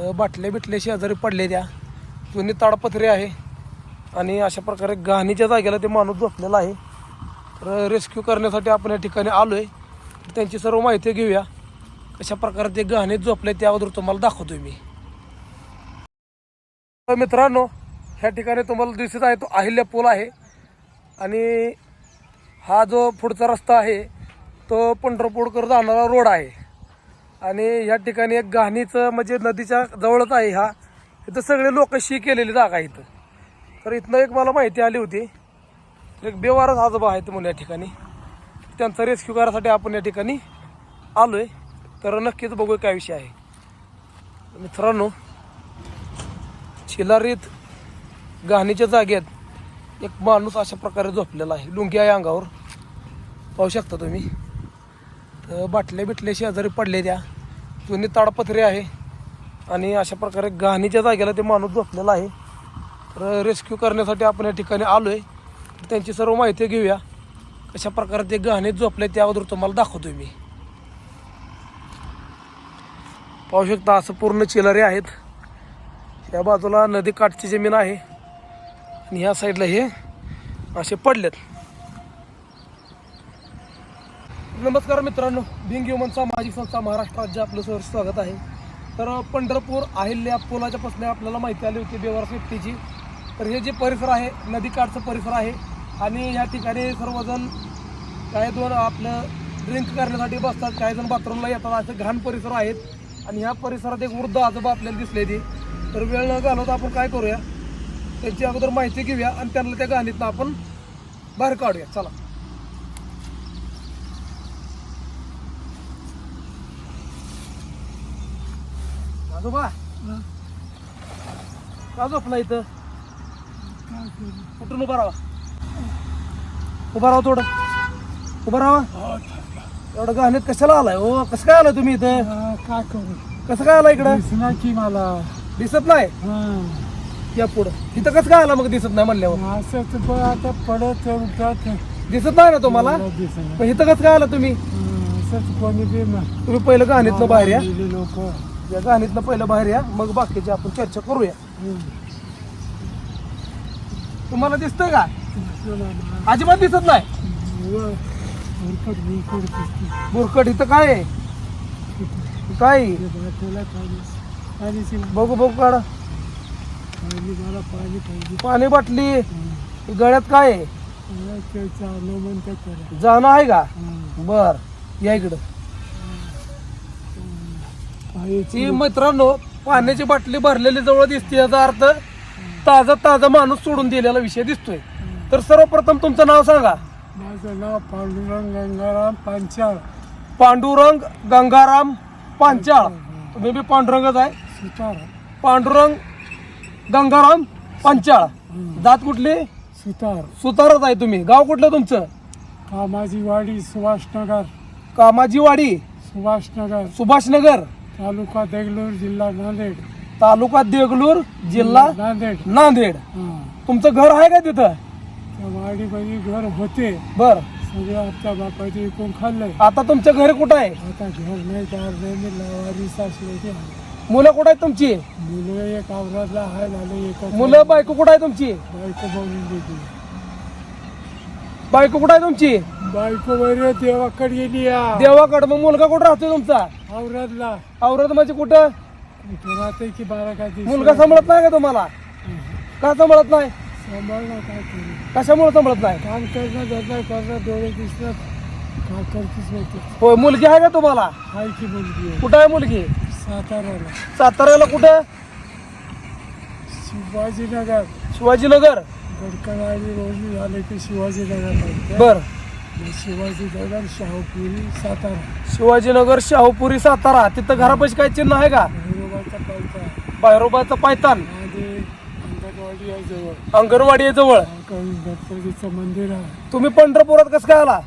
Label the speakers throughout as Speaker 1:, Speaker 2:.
Speaker 1: तर बाटल्या बिटल्या शेजारी पडले त्या. जुनी ताडपत्रे आहे. आणि अशा प्रकारे गाणीच्या जागेला ते माणूस झोपलेला आहे. तर रेस्क्यू करण्यासाठी आपण या ठिकाणी आलो आहे तर त्यांची सर्व माहिती घेऊया. कशा प्रकारे ते गहाणीत झोपले त्या अगोदर तुम्हाला दाखवतो मी. तर मित्रांनो ह्या ठिकाणी तुम्हाला दिसत आहे तो अहिल्या पूल आहे. आणि हा जो पुढचा रस्ता आहे तो पंढरपूरकर जाणारा रोड आहे. आणि या ठिकाणी एक घाणीचं म्हणजे नदीच्या जवळच आहे हा. इथं सगळे लोक शी केलेली जागा आहे इथं. तर इथनं एक मला माहिती आली होती. एक बेवारच आजोबा आहेत म्हणून या ठिकाणी. त्यांचा रेस्क्यू करायसाठी आपण या ठिकाणी आलो आहे तर नक्कीच बघू काय विषय आहे. मित्रांनो शिलारीत घाणीच्या जागेत एक माणूस अशा प्रकारे झोपलेला आहे. लुंगी आहे अंगावर. पाहू शकता तुम्ही. बाटल्या बिटल्या शेजारी पडले त्या. जुनी ताडपत्री आहे. आणि अशा प्रकारे गहाणीच्या जागेला ते माणूस झोपलेला आहे. तर रेस्क्यू करण्यासाठी आपण या ठिकाणी आलो आहे तर त्यांची सर्व माहिती घेऊया. कशा प्रकारे ते गहाणीत झोपले त्या अगोदर तुम्हाला दाखवतोय मी. पाहू शकता असं पूर्ण चिलारे आहेत. या बाजूला नदी काठची जमीन आहे. आणि ह्या साईडला हे असे पडलेत. नमस्कार मित्रांनो बिंग ह्युमन सामाजिक संस्था महाराष्ट्र राज्य आपलं सर स्वागत आहे. तर पंढरपूर अहिल्या पुलाच्या पासून आपल्याला माहिती आली होती बेवार सेफ्टीची तर हे जे परिसर आहे नदीकाठचं परिसर आहे आणि या ठिकाणी सर्वजण काही दोन आपलं ड्रिंक करण्यासाठी बसतात काही जण बाथरूमला येतात. असे घाण परिसर आहेत आणि ह्या परिसरात एक वृद्ध आजोबा आपल्याला दिसले ती. तर वेळ न घालवता आपण काय करूया त्यांची अगोदर माहिती घेऊया आणि त्यांना त्या गाणीतनं आपण बाहेर काढूया. चला. आजोबा? का झोपला इथं? कुठून उभा राहा उभा राहा थोडं. उभा राहा. एवढं गाणीत कशाला आलाय हो? कसं काय आलाय तुम्ही इथं?
Speaker 2: काय करू?
Speaker 1: कसं काय आलाय इकडं?
Speaker 2: दिसण्याची मला?
Speaker 1: दिसत नाही? या पुढं. इथं कसं काय आला मग दिसत नाही म्हणल्यावर?
Speaker 2: असंच प- आता पडत उठत
Speaker 1: दिसत नाही ना तुम्हाला? पण इथं कसं काय आला तुम्ही?
Speaker 2: असंच कोणी बी
Speaker 1: तुम्ही पहिलं गाणीतनं बाहेर या.
Speaker 2: लोक.
Speaker 1: या गाणीतनं पहिलं बाहेर या मग बाकीची आपण चर्चा करूया. तुम्हाला दिसतंय का? अजिबात दिसत नाही. बुरकट इथं काय आहे? काय? आहे? बघू बघू काढा.
Speaker 2: पाणी
Speaker 1: बाटली. गळ्यात काय आहे. जाणं आहे का. बर या इकडं. ती मित्रांनो पाण्याची बाटली भरलेली जवळ दिसते याचा अर्थ ताजा ताजा माणूस सोडून दिलेला विषय दिसतोय. तर सर्वप्रथम तुमचं नाव सांगा.
Speaker 2: माझं नाव पांडुरंग गंगाराम पांचाळ.
Speaker 1: पांडुरंग गंगाराम पांचाळ. तुम्ही बी पांडुरंगच आहे.
Speaker 2: सुतार.
Speaker 1: पांडुरंग गंगाराम पांचाळ. जात कुठली?
Speaker 2: सुतार.
Speaker 1: सुतारच आहे तुम्ही. गाव कुठलं तुमचं?
Speaker 2: कामाजी वाडी सुभाषनगर.
Speaker 1: कामाजीवाडी.
Speaker 2: सुभाषनगर.
Speaker 1: सुभाषनगर.
Speaker 2: तालुका देगलूर जिल्हा नांदेड.
Speaker 1: तालुका देगलूर जिल्हा
Speaker 2: नांदेड.
Speaker 1: नांदेड.
Speaker 2: हा.
Speaker 1: तुमचं घर आहे का तिथं?
Speaker 2: त्या वाडीमध्ये घर होते.
Speaker 1: बर.
Speaker 2: सगळं आमच्या बापाचे इकून खाल्लंय
Speaker 1: आता तुमचं घर कुठं आहे?
Speaker 2: आता घर नाही दार नाही मी लावारी
Speaker 1: मुलं कुठं आहेत तुमची?
Speaker 2: मुलं एक आवरातला हाय झालं एक
Speaker 1: मुलं बायको कुठं आहे तुमची?
Speaker 2: बायको बघून गेली
Speaker 1: बायको कुठं आहे तुमची?
Speaker 2: बायको वगैरे देवाकडे गेली या.
Speaker 1: देवाकडं. मग मुलगा कुठं राहतोय तुमचा?
Speaker 2: आवरातला
Speaker 1: औरत म्हणजे कुठं?
Speaker 2: कुठं राहते की बारा का दिवस?
Speaker 1: मुलगा सांभाळत नाही का तुम्हाला? का सांभाळत नाही?
Speaker 2: सांभाळणं काय करू
Speaker 1: कशामुळे सांभाळत नाही?
Speaker 2: काम करणं धरणं करणं डोळे दिसणं काय करतेच नाही ते.
Speaker 1: होय मुलगी आहे का तुम्हाला?
Speaker 2: हाय की मुलगी आहे.
Speaker 1: कुठं आहे मुलगी?
Speaker 2: साताऱ्याला.
Speaker 1: साताऱ्याला कुठं?
Speaker 2: शिवाजीनगर.
Speaker 1: शिवाजीनगर.
Speaker 2: गडकरी रोजी झाले की शिवाजीनगर
Speaker 1: बर.
Speaker 2: शिवाजीनगर शाहूपुरी सातारा.
Speaker 1: शिवाजीनगर शाहूपुरी सातारा. तिथं घरापाशी काय चिन्ह आहे का?
Speaker 2: भैरोबाचा पालता
Speaker 1: बायरोबाचं
Speaker 2: पायतानमध्ये अंगणवाडी आहे जवळ.
Speaker 1: अंगणवाडी जवळ.
Speaker 2: गणपतीचं मंदिर आहे.
Speaker 1: तुम्ही पंढरपुरात कसं काय आला?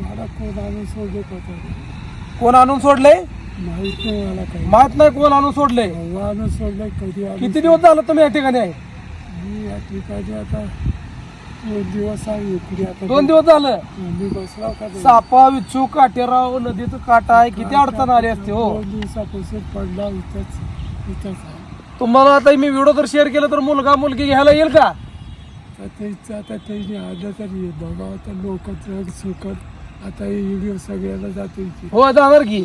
Speaker 2: मला कोण आणून सोडले होतं
Speaker 1: कोण आणून सोडले?
Speaker 2: माहीत नाही मला काही.
Speaker 1: माहीत नाही कोण आणून सोडले.
Speaker 2: भाऊ आणून सोडले कधी आले
Speaker 1: किती दिवस झालं तुम्ही या ठिकाणी आहे?
Speaker 2: मी या ठिकाणी आता दोन दिवस आहे इकडे आता.
Speaker 1: दोन दिवस झालं?
Speaker 2: मी बसला होता घरी.
Speaker 1: सापा विच्छू काटेराव नदीचं काटा आहे. किती अडचण आली असते हो.
Speaker 2: दोन दिवसापासून पडला इथंच इथंच आहे.
Speaker 1: तुम्हाला आता मी व्हिडिओ तर शेअर केलं तर मुलगा मुलगी घ्यायला येईल का?
Speaker 2: तर त्याचं आता त्याने आलं तरी बघा आता लोक जग सुखत आता हे व्हिडिओ सगळ्याला जाते इथे.
Speaker 1: हो जाणार की?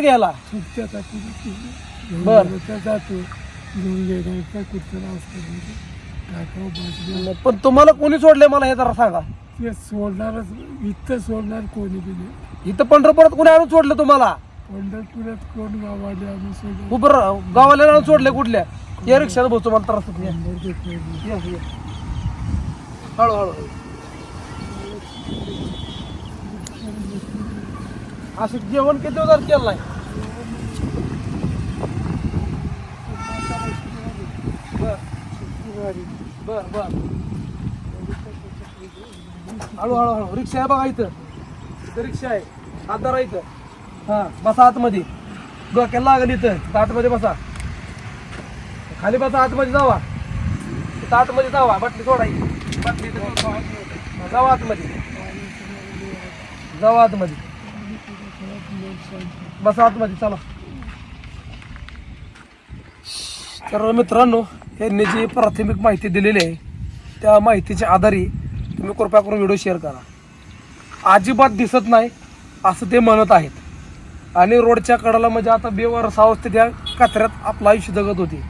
Speaker 1: घ्यायला.
Speaker 2: सुटत्यात
Speaker 1: बरं.
Speaker 2: जातो. घेऊन गेला बाजूला.
Speaker 1: पण तुम्हाला कोणी सोडले मला हे जरा सांगा.
Speaker 2: ते सोडणारच इथं सोडणार कोणी बी नाही.
Speaker 1: इथं पंढरपुरात कोणी आणून सोडलं तुम्हाला?
Speaker 2: पंढरपुरात कोण गावाले आम्ही सोडलं?
Speaker 1: खूप गावाला आणून सोडले कुठल्या? या रिक्षात बसतो मला त्रास होत नाही.
Speaker 2: नंबर देत नाही.
Speaker 1: या, या. हळू हळू असं जेवण किती हजार केलं नाही? बर बर. हळू हळू हळू रिक्षा आहे बघा इथं. इथं रिक्षा आहे. हात धरा इथं. हा बसा आतमध्ये. डोक्याला लागल इथं. आतमध्ये बसा. खाली बसा आतमध्ये जावा. इथं आतमध्ये जावा. बाटली सोडायची. बाटली जावा आतमध्ये. जावा आतमध्ये. बसा आतमध्ये. चला. तर मित्रांनो यांनी जी प्राथमिक माहिती दिलेली आहे त्या माहितीच्या आधारे तुम्ही कृपया करून व्हिडिओ शेअर करा. अजिबात दिसत नाही असं ते म्हणत आहेत. आणि रोडच्या कडाला म्हणजे आता बेवारस अवस्थेत या कचऱ्यात आपलं आयुष्य जगत होती.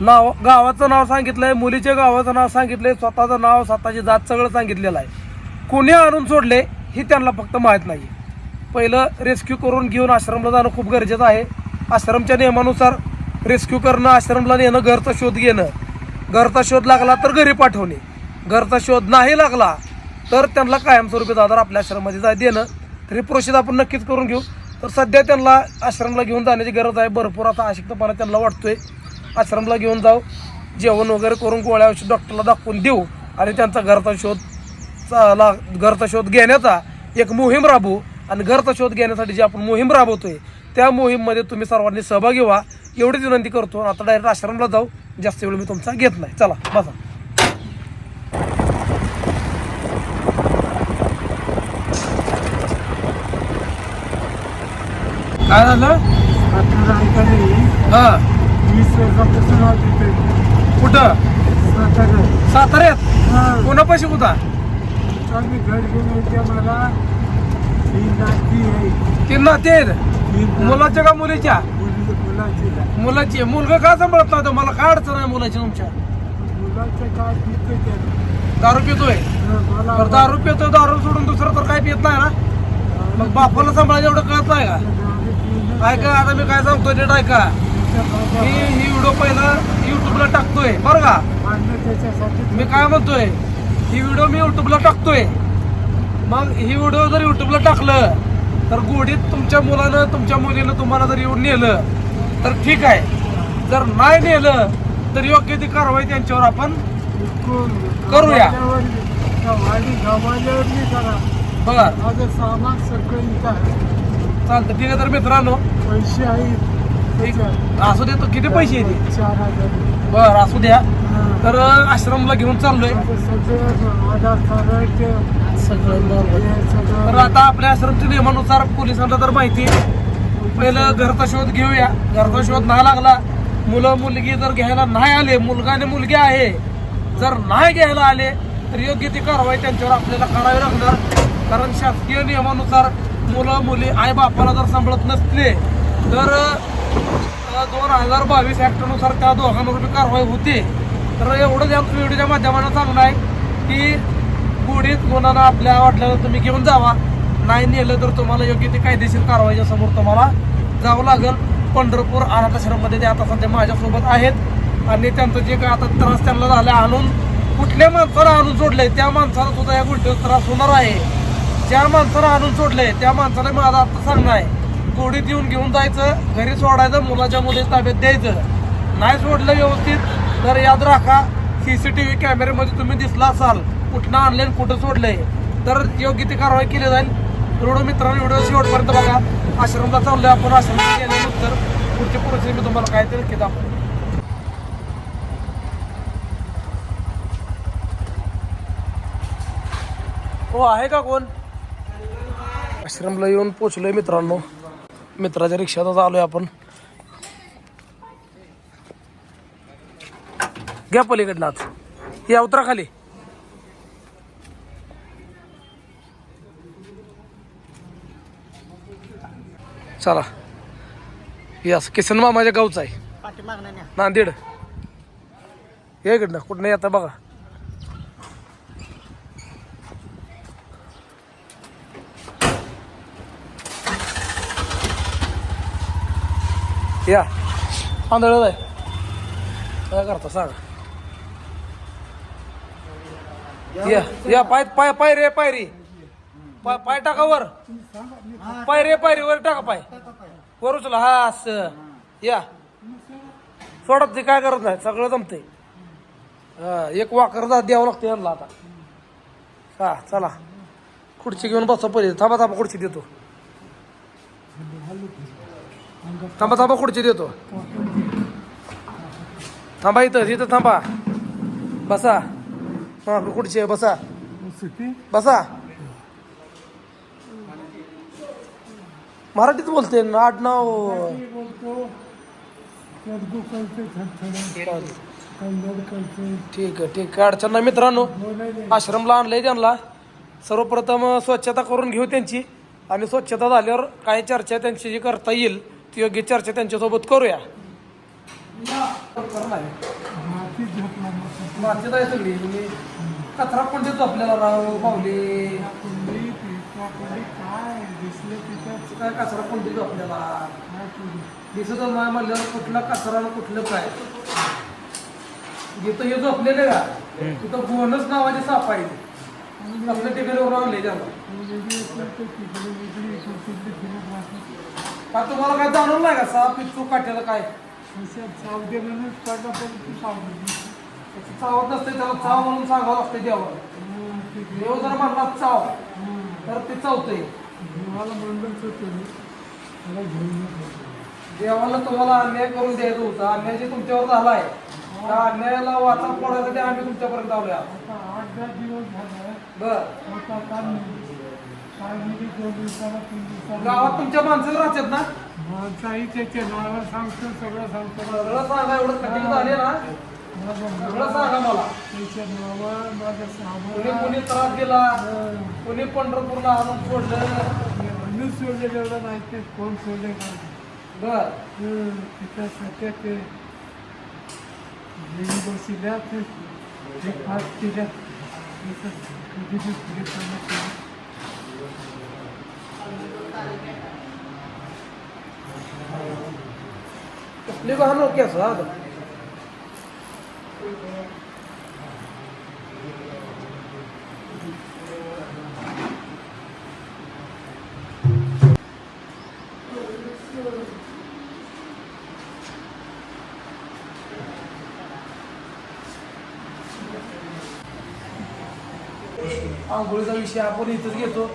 Speaker 1: नाव गावाचं नाव सांगितलंय मुलीच्या गावाचं नाव सांगितलंय स्वतःचं नाव स्वतःची जात सगळं सांगितलेलं आहे. कोणी आणून सोडले हे त्यांना फक्त माहीत नाही. पहिलं रेस्क्यू करून घेऊन आश्रमला जाणं खूप गरजेचं आहे. आश्रमच्या नियमानुसार रेस्क्यू करणं आश्रमला नेणं घरचा शोध घेणं. घरचा शोध लागला तर घरी पाठवणे. घरचा शोध नाही लागला तर त्यांना कायमस्वरूपी दादर आपल्या आश्रममध्ये जाय देणं. तरी प्रोसेस आपण नक्कीच करून घेऊ. तर सध्या त्यांना आश्रमला घेऊन जाण्याची गरज आहे. भरपूर आता आशिक्तपणा त्यांना वाटतोय. आश्रमला घेऊन जाऊ. जेवण वगैरे करून गोळ्या औषध डॉक्टरला दाखवून देऊ. आणि त्यांचा घरचा शोध चा- ला घरचा शोध घेण्याचा एक मोहीम राबवू. आणि घरचा शोध घेण्यासाठी जी आपण मोहीम राबवतोय त्या मोहीममध्ये तुम्ही सर्वांनी सहभागी व्हा. एवढीच विनंती करतो आता डायरेक्ट आश्रमला जाऊ. जास्त वेळ मी तुमचा घेत नाही. चला बसा. काय झालं? हा.
Speaker 2: वीस वर्षापासून.
Speaker 1: कुठं. साताऱ्यात.
Speaker 2: हा.
Speaker 1: कोणापाशी होता
Speaker 2: आम्ही घर घेऊन मला
Speaker 1: तीन नाते आहेत. मुलाच्या का मुलीच्या?
Speaker 2: मुली- मुलाची आहे.
Speaker 1: मुलगा का सांभाळत नव्हता? मला काय अडचण आहे मुलाची तुमच्या?
Speaker 2: काय त्यानं.
Speaker 1: दारू पितोय?
Speaker 2: हा, मला
Speaker 1: दारू पितोय दारू सोडून दुसरं तर काय पित नाही ना? मग बापाला सांभाळायचं एवढं कळत नाही का?
Speaker 2: दारू पिणं-
Speaker 1: ऐका आता मी काय सांगतोय नीट ऐका.
Speaker 2: त्याच्या बाबा-
Speaker 1: मी ही व्हिडिओ पहिला युट्यूबला टाकतोय बरं का?
Speaker 2: त्याच्यासाठी
Speaker 1: मी काय म्हणतोय? ही व्हिडिओ मी युट्यूबला टाकतोय. मग ही व्हिडिओ जर युट्यूबला टाकलं तर गोडीत तुमच्या मुलानं तुमच्या मुलीनं तुम्हाला जर येऊन नेलं तर ठीक आहे. जर नाही नेलं तर योग्य ती कारवाई त्यांच्यावर आपण करूया.
Speaker 2: गव्हाल्यावर-
Speaker 1: बघा
Speaker 2: माझं सामान
Speaker 1: चालतं. ठीक आहे तर मित्रांनो
Speaker 2: पैसे आहेत
Speaker 1: असू दे तो किती पैसे येते
Speaker 2: चार हजार
Speaker 1: बर असू द्या. तर आश्रमला घेऊन चाललोय.
Speaker 2: ते-
Speaker 1: सगळं
Speaker 2: सगळं
Speaker 1: तर आता आपल्या आश्रमच्या नियमानुसार पोलिसांना तर माहिती आहे. पहिलं घरचा शोध घेऊया. घरचा शोध नाही लागला. मुलं मुलगी जर घ्यायला नाही आले मुलगा आणि मुलगी आहे जर नाही घ्यायला आले तर योग्य ती कारवाई त्यांच्यावर आपल्याला करावी लागणार. कारण शासकीय नियमानुसार मुलं मुली आई बापाला जर सांभाळत नसले तर दोन हजार बावीस ॲक्टनुसार त्या दोघांवर बी कारवाई होते. तर एवढंच या व्हिडिओच्या माध्यमानं सांगणं आहे की गुढीत गुणांना आपल्या वाटल्यानं तुम्ही घेऊन जावा. नाही नेलं तर तुम्हाला योग्य ते कायदेशीर कारवाईच्या समोर तुम्हाला जावं लागेल. पंढरपूर अनाथाश्रममध्ये ते आता सध्या माझ्यासोबत आहेत. आणि त्यांचं जे काय आता त्रास त्यांना झाला आणून कुठल्या माणसाला आणून सोडलंय? त्या माणसाला सुद्धा या गोष्टीवर त्रास होणार आहे. ज्या माणसाला आणून सोडलंय त्या माणसाला माझं आता सांगणं आहे. गोडीत येऊन घेऊन जायचं घरी सोडायचं मुलाच्या मुली ताब्यात द्यायचं. नाही सोडलं व्यवस्थित तर याद राखा सी सी टी व्ही कॅमेऱ्यामध्ये तुम्ही दिसला असाल कुठनं आणले कुठं सोडलंय. तर योग्य ती कारवाई केली जाईल. एवढं मित्रांनो व्हिडिओ शेवटपर्यंत बघा. आश्रमला चाललो आपण. आश्रमला गेल्यानंतर पुढच्या पुढचे मी तुम्हाला काय तरी केलं हो आहे का कोण? आश्रमला येऊन पोचलोय मित्रांनो. मित्राच्या रिक्षातच आलोय आपण. घ्या पलीकडनं आज या उतराखाली चला. यस किसन मामाच्या गावचा आहे. नांदेड. या इकडनं कुठं नाही आता बघा. या. आंधळ आहे. काय करता सांगा. या या पाय पाय पाय रे पाय रे. पाय पाय टाका वर. पाय रे पाय रे वर टाका पाय. वर उचला. हा असं. या. सोडत ते काय करत नाही सगळं जमतंय. हा एक वाकर जा द्यावं लागतं यांना आता. हा चला. खुर्ची घेऊन बसा पहिले. थांबा थांबा खुर्ची देतो. थांबा थांबा खुर्ची देतो. थांबा इथं इथं थांबा. बसा. हा खुर्ची आहे बसा. बसा. मराठीत बोलते ना आडनाव
Speaker 2: बोलतो थरथरा कन्नड
Speaker 1: ठीक आहे ठीक आहे. अडचण नाही मित्रांनो.
Speaker 2: बोलायला
Speaker 1: आश्रमला आणलंय त्यांना. सर्वप्रथम स्वच्छता करून घेऊ त्यांची. आणि स्वच्छता झाल्यावर काही चर्चा त्यांची जी करता येईल ती योग्य चर्चा त्यांच्यासोबत करूया.
Speaker 2: माती झोपला
Speaker 1: आहे सगळी. म्हणजे कचरा कोणते आपल्याला राव
Speaker 2: कुंडी काय तिथं
Speaker 1: काय कचरा पण देतो आपल्याला दिसत नाही म्हणल्यावर कुठला कचरा कुठलं काय? जिथं हे झोपलेले का तिथं बोनस नावाचे साप आहे. आपल्या
Speaker 2: करते फिरत राहते
Speaker 1: का तुम्हाला काय जाणवलं नाही का? साप इच्छू काट्याला काय?
Speaker 2: चावत
Speaker 1: नसते त्याला चाव म्हणून सांगावं लागते देवाला. देव जर म्हणला चाव तर ते चावतंय.
Speaker 2: देवाला होतं मी. मला घेऊन.
Speaker 1: देवाला तुम्हाला अन्याय करून द्यायचं होतं. अन्याय जे तुमच्यावर झालाय त्या अन्यायाला वाचा फोडायसाठी आम्ही तुमच्यापर्यंत आलोय
Speaker 2: आता आठ दहा दिवस झाला.
Speaker 1: बर.
Speaker 2: आता काम नाही काय म्हणजे दोन दिवसाला तीन दिवसाला
Speaker 1: गावात तुमच्या माणसाला राहतात ना?
Speaker 2: माणसाही त्याचे नावं सांगतो सगळं सांगतो.
Speaker 1: सगळं सांगा एवढं कठीण झाले ना? सगळं सांगा मला. कुणी कुणी त्रास दिला कुणी पंढरपूरला आणून सोडलं.
Speaker 2: म्हणून सोडले एवढं नाही ते कोण सोडले का
Speaker 1: बर.
Speaker 2: तिथं सध्या ते बसल्या ते फास केल्या. कधी पुढे.
Speaker 1: कसली वाहन ओके असं आता आंघोळीचा विषय आपण इथंच घेतो.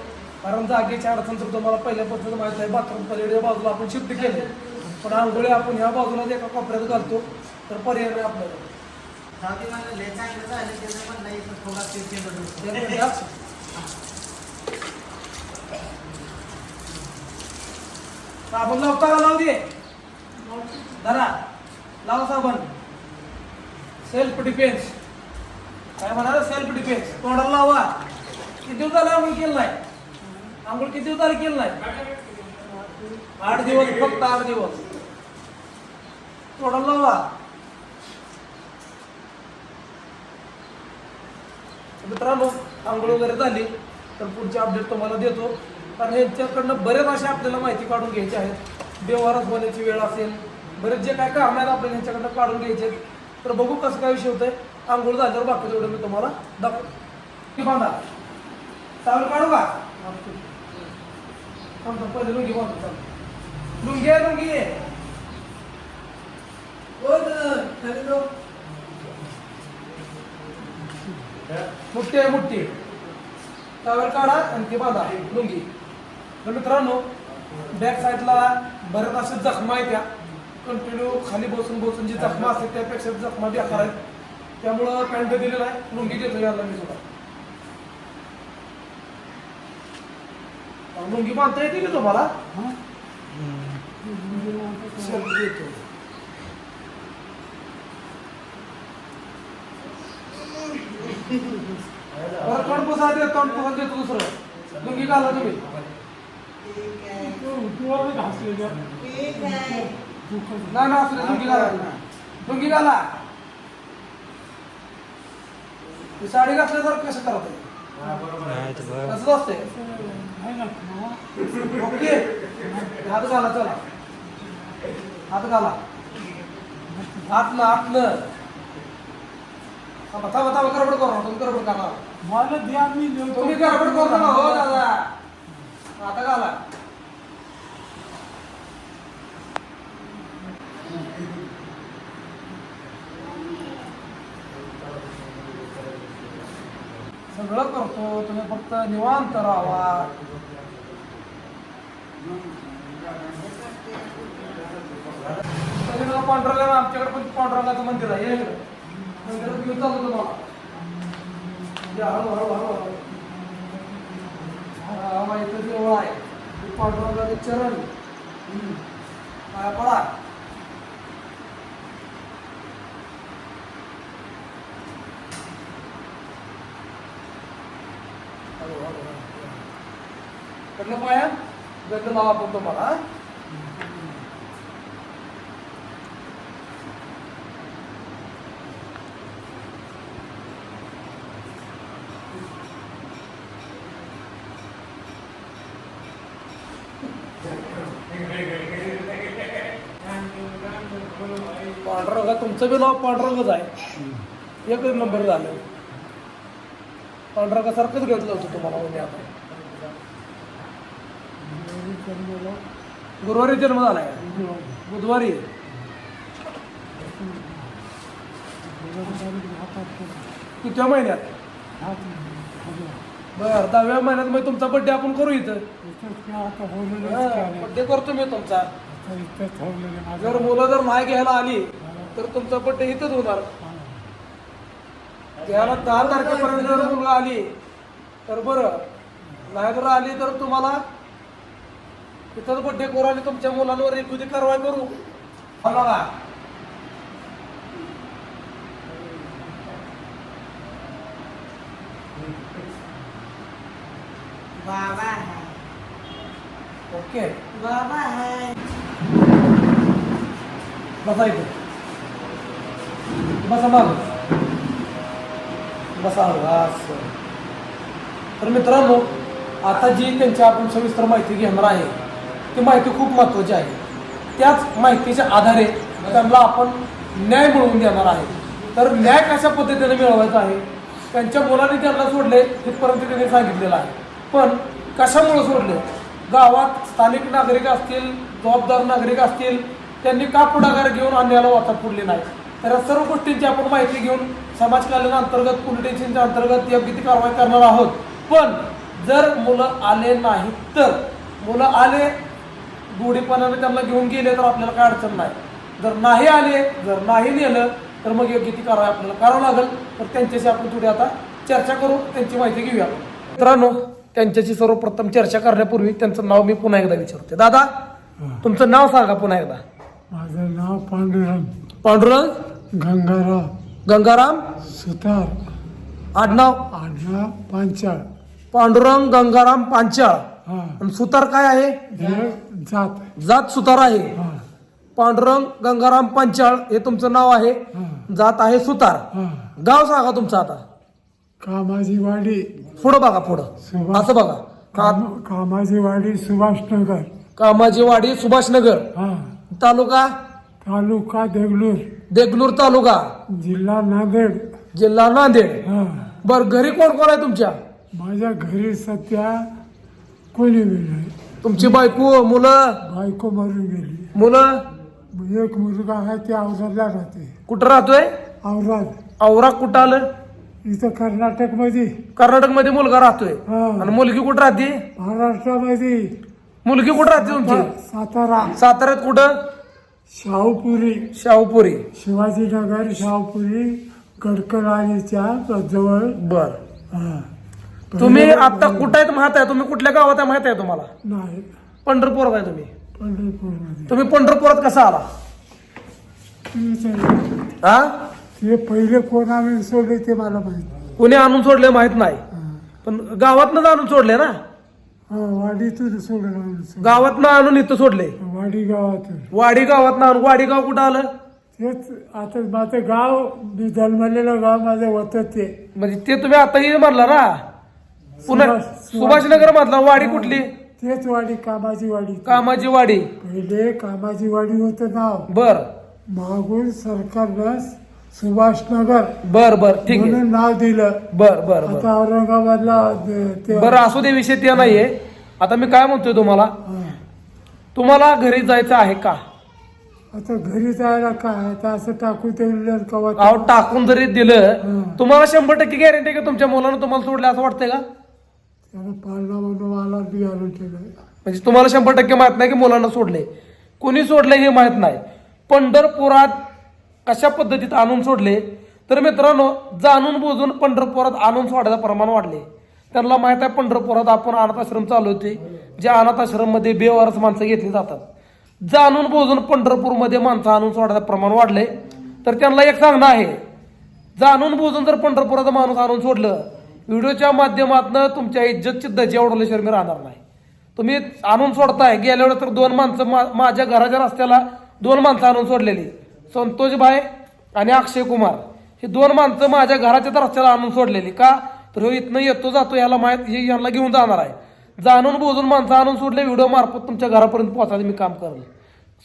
Speaker 1: कारण जागेच्या अडचण तर तुम्हाला पहिल्यापासून माहीत आहे बाथरूम पलीकडे बाजूला आपण शिफ्ट केले पण आंघोळी आपण ह्या बाजूला एका कोपऱ्यात घालतो तर पर्याय आपल्याला. साबण लावता का लावते दे. धरा. लाव साबण. सेल्फ डिफेन्स काय म्हणा सेल्फ डिफेन्स तोंडाला लावा. किती दिवस आपण आंघोळ केलं नाही? आंघोळ किती दिवस झाले केलं नाही? आठ दिवस फक्त आठ दिवस. तोंडाला लावा. मित्रांनो आंघोळ वगैरे झाली तर पुढची अपडेट तुम्हाला देतो. कारण यांच्याकडनं बरेच अशा आपल्याला माहिती काढून घ्यायची आहेत. व्यवहारात होण्याची वेळ असेल बरेच जे काय काम आहेत आपल्याला यांच्याकडनं काढून घ्यायचे तर बघू कसं काय विषय होतंय. आंघोळ झाल्यावर बाकी तेवढं मी तुम्हाला दाखवतो. बांधा. चावल काढू का? थांब पहिले लुंगी बांधतो चालू लुंगी आहे लुंगी आहे. हो, ओ, द- खाली जाऊ. मोठी आहे मोठी टावेल काढा आणि ते बांधा लुंगी. तर मित्रांनो बॅक साईडला बऱ्याच अशा जखमा आहेत त्या. कंटिन्यू खाली बसून बसून जी जखमा असते त्यापेक्षा जखमा बेकार आहेत. त्यामुळं पॅन्ट दिलेला आहे. लुंगी देतो याला मी सुद्धा. लुंगी बांधता येते तुम्हाला?
Speaker 2: हा?
Speaker 1: देतो बरं पुसा दे तोंड पुसा देतो दुसरं. लुंगी घाला तुम्ही. नाही ना असू दे, लुंगी घाला. लुंगी घाला. साडी साडी घातल्यासारखं कसं करत कसं असते
Speaker 2: ना
Speaker 1: ओके. हात घाला चला. हात घाला. आतलं आतलं गडबड करू गडबड
Speaker 2: मला द्या मी.
Speaker 1: तुम्ही गडबड करू नका हो दादा. आता घाला. सगळं करतो तुम्ही फक्त निवांत राहा. तरी मला पांढरंगा आमच्याकडे पण पांढरंगाचं मंदिर आहे इकडं. चरण हम्म. पाया पडा हळू, हळू, हळू, हळू. कडलं पाया गंध लावा आपण तुम्हाला हा? पांढरंगा तुमचं बी नाव पांडुरंगच आहे. एकच नंबर झालं. पांडुरंगासारखंच घेतलं होतं तुम्हाला म्हणजे आता गुरुवारी जन्म झालाय. बुधवारी. कितव्या महिन्यात? बरं दहाव्या महिन्यात मग तुमचा बड्डे आपण करू इथं. बड्डे करतो मी तुमचा. जर मुलं जर नाही घ्यायला आली तर तुमचा बड्डे इथंच होणार. घ्यायला दहा तारखेपर्यंत जर मुलगा आली तर बरं. नाही जर आली तर तुम्हाला तिथंच बड्डे करू आणि तुमच्या मुलांवर एखादी कारवाई करू. हा बघा.
Speaker 3: बाबा है.
Speaker 1: ओके.
Speaker 3: बाबा है.
Speaker 1: बसा इथे बसा असं तर मित्रांनो आता जी त्यांची आपण सविस्तर माहिती घेणार आहे ती माहिती खूप महत्त्वाची आहे. त्याच माहितीच्या आधारे त्यांना आपण न्याय मिळवून देणार आहे. तर न्याय कशा पद्धतीने मिळवायचा आहे? त्यांच्या मुलाने त्यांना सोडले तिथपर्यंत त्यांनी सांगितलेलं आहे. पण कशामुळे सोडले? गावात स्थानिक नागरिक असतील जबाबदार नागरिक असतील त्यांनी का पुढाकार घेऊन अन्यायाला वाचा पुरले नाही? तर या सर्व गोष्टींची आपण माहिती घेऊन समाज कल्याण अंतर्गत पोलीस स्टेशनच्या अंतर्गत योग्य ती कारवाई करणार आहोत. पण जर मुलं आले नाही तर मुलं आले गोडीपणाने त्यांना घेऊन गेले तर आपल्याला काय अडचण नाही. जर नाही आले जर नाही नेलं तर मग योग्य ती कारवाई आपल्याला करावं लागेल. तर त्यांच्याशी आपण थोडी आता चर्चा करू त्यांची माहिती घेऊया. मित्रांनो त्यांच्याशी सर्वप्रथम चर्चा करण्यापूर्वी त्यांचं नाव मी पुन्हा एकदा विचारते. दादा तुमचं नाव सांगा पुन्हा एकदा.
Speaker 2: माझं नाव पांडुरंग.
Speaker 1: पांडुरंग?
Speaker 2: गंगाराव
Speaker 1: गंगाराम?
Speaker 2: सुतार.
Speaker 1: आडनाव?
Speaker 2: आडनाव पांचाळ.
Speaker 1: पांडुरंग गंगाराम पांचाळ.
Speaker 2: हा.
Speaker 1: आणि सुतार काय आहे?
Speaker 2: हे जात.
Speaker 1: जात सुतार आहे.
Speaker 2: हा.
Speaker 1: पांडुरंग गंगाराम पांचाळ हे तुमचं नाव आहे.
Speaker 2: हा.
Speaker 1: जात आहे सुतार.
Speaker 2: हा.
Speaker 1: गाव सांगा तुमचं आता.
Speaker 2: कामाची वाडी
Speaker 1: पुढं बघा पुढं.
Speaker 2: सुभाष
Speaker 1: असं बघा. का
Speaker 2: वाडी सुभाषनगर.
Speaker 1: कामाजी वाडी सुभाषनगर.
Speaker 2: हा.
Speaker 1: तालुका?
Speaker 2: तालुका देगलूर.
Speaker 1: देगलूर तालुका.
Speaker 2: जिल्हा नांदेड.
Speaker 1: जिल्हा नांदेड.
Speaker 2: हा.
Speaker 1: बर घरी कोण कोण आहे तुमच्या?
Speaker 2: माझ्या घरी सध्या कोणी बी नाही.
Speaker 1: तुमची बायको मुलं?
Speaker 2: बायको मरून गेली.
Speaker 1: मुलं?
Speaker 2: एक मुलगा आहे ते औरादला राहते.
Speaker 1: कुठं राहतोय?
Speaker 2: औराद.
Speaker 1: औरा कुठं आलं?
Speaker 2: इथं
Speaker 1: कर्नाटकमध्ये कर्नाटकमध्ये मुलगा राहतोय.
Speaker 2: हा.
Speaker 1: आणि मुलगी कुठं राहते?
Speaker 2: महाराष्ट्रामध्ये.
Speaker 1: मुलगी कुठं राहते तुमची?
Speaker 2: सातारा.
Speaker 1: साताऱ्यात कुठं?
Speaker 2: शाहूपुरी.
Speaker 1: शाहूपुरी.
Speaker 2: शिवाजीनगर शाहूपुरी गडकरालीच्या जवळ.
Speaker 1: बर.
Speaker 2: हा.
Speaker 1: तुम्ही आता कुठं आहेत माहीत आहे? तुम्ही कुठल्या गावात आहे माहीत आहे तुम्हाला?
Speaker 2: नाही.
Speaker 1: पंढरपूर आहे तुम्ही.
Speaker 2: पंढरपूरमध्ये.
Speaker 1: तुम्ही पंढरपुरात कसा आला? हा?
Speaker 2: ते पहिले कोण आम्ही सोडले ते मला माहीत
Speaker 1: कोणी आणून सोडले माहीत नाही.
Speaker 2: हा.
Speaker 1: पण गावातनं आणून सोडले ना?
Speaker 2: हा वाडीतून आणलं सोडलं.
Speaker 1: आणून इथं सोडले.
Speaker 2: वाडी गावातून
Speaker 1: वाडी गावातनं आणून वाडी गाव कुठं आलं?
Speaker 2: तेच आता माझं गाव मी जन्मलेलं गाव माझं होतं ते.
Speaker 1: म्हणजे ते तुम्ही आताही म्हणला ना? पुन्हा
Speaker 2: सुभाष-
Speaker 1: सुभाषनगर मधला वाडी कुठली?
Speaker 2: तेच वाडी कामाची वाडी.
Speaker 1: कामाची वाडी.
Speaker 2: पहिले कामाची वाडी होतं नाव.
Speaker 1: बर.
Speaker 2: मागून सरकारनं सुभाषनगर.
Speaker 1: बर बर ठीक आहे.
Speaker 2: म्हणून नाव दिलं.
Speaker 1: बर बर बर.
Speaker 2: आता औरंगाबादला ते
Speaker 1: बरं असू दे विषय ते नाहीये. आता मी काय म्हणतोय तुम्हाला?
Speaker 2: हा.
Speaker 1: तुम्हाला घरी जायचं आहे का?
Speaker 2: आता घरी जायला काय? आता असं टाकू दिलं कवा
Speaker 1: अहो टाकून जरी दिलं. तुम्हाला शंभर टक्के गॅरंटी का तुमच्या मुलानं तुम्हाला सोडलं असं वाटतंय का?
Speaker 2: पाळणा म्हणून मला बी आणून ठेवलं.
Speaker 1: म्हणजे तुम्हाला शंभर टक्के माहीत नाही की मुलांना सोडले कोणी सोडले हे माहीत नाही. पंढरपुरात कशा पद्धतीत आणून सोडले? तर मित्रांनो जाणून बोजून पंढरपुरात आणून सोडायचं प्रमाण वाढले. त्यांना माहीत आहे पंढरपुरात आपण अनाथ आश्रम चालवते ज्या अनाथ बेवारस माणसं घेतली जातात. जाणून बोजून पंढरपूरमध्ये माणसं आणून सोडायचं प्रमाण वाढले. तर त्यांना एक सांगणं आहे जाणून बोजून जर पंढरपुरात माणूस आणून सोडलं व्हिडिओच्या माध्यमातून तुमच्या इज्जतची दजी उडवल्याशिवाय मी राहणार नाही. तुम्ही आणून सोडताय गेल्या वेळेस तर दोन माणसं मा- माझ्या घराच्या रस्त्याला दोन माणसं आणून सोडलेली. संतोष भाई आणि अक्षय कुमार. हे दोन माणसं माझ्या घराच्या रस्त्याला आणून सोडलेली. का? तर हो इथनं येतो जातो याला माहीत हे यांना घेऊन जाणार आहे. जाणून बोजून माणसं आणून सोडले व्हिडिओ मार्फत तुमच्या घरापर्यंत पोहोचायचं मी काम करेल.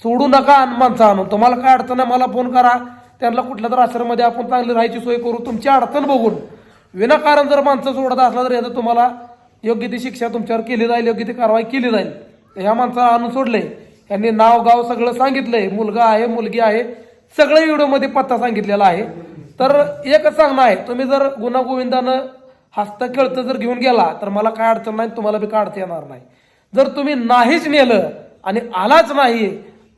Speaker 1: सोडू नका आण माणसं आणून. तुम्हाला काय अडचण आहे मला फोन करा. त्यांना कुठल्या तर आश्रममध्ये आपण चांगली राहायची सोय करू. तुमची अडचण बघून. विनाकारण जर माणसं सोडत असला तर याचं तुम्हाला योग्य ती शिक्षा तुमच्यावर केली जाईल योग्य ती कारवाई केली जाईल. ह्या माणसाला आणून सोडले त्यांनी नाव गाव सगळं सांगितलंय. मुलगा आहे मुलगी आहे. सगळ्या व्हिडिओमध्ये पत्ता सांगितलेला आहे. तर एकच सांगणं आहे तुम्ही जर गुन्हा हस्त खेळतं जर घेऊन गेला तर मला काय अडचण नाही तुम्हाला बी काय अडचण येणार नाही. जर तुम्ही नाहीच नेलं आणि आलाच नाही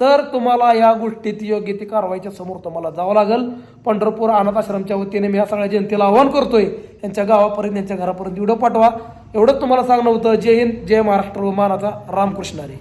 Speaker 1: तर तुम्हाला या गोष्टीत योग्य ती कारवाईच्या समोर तुम्हाला जावं लागेल. पंढरपूर अनाथ आश्रमच्या वतीने मी या सगळ्या जनतेला आवाहन करतोय त्यांच्या गावापर्यंत त्यांच्या घरापर्यंत व्हिडिओ पाठवा. एवढंच तुम्हाला सांगणं होतं. जय हिंद जय महाराष्ट्र व मानाचा रामकृष्ण हरी.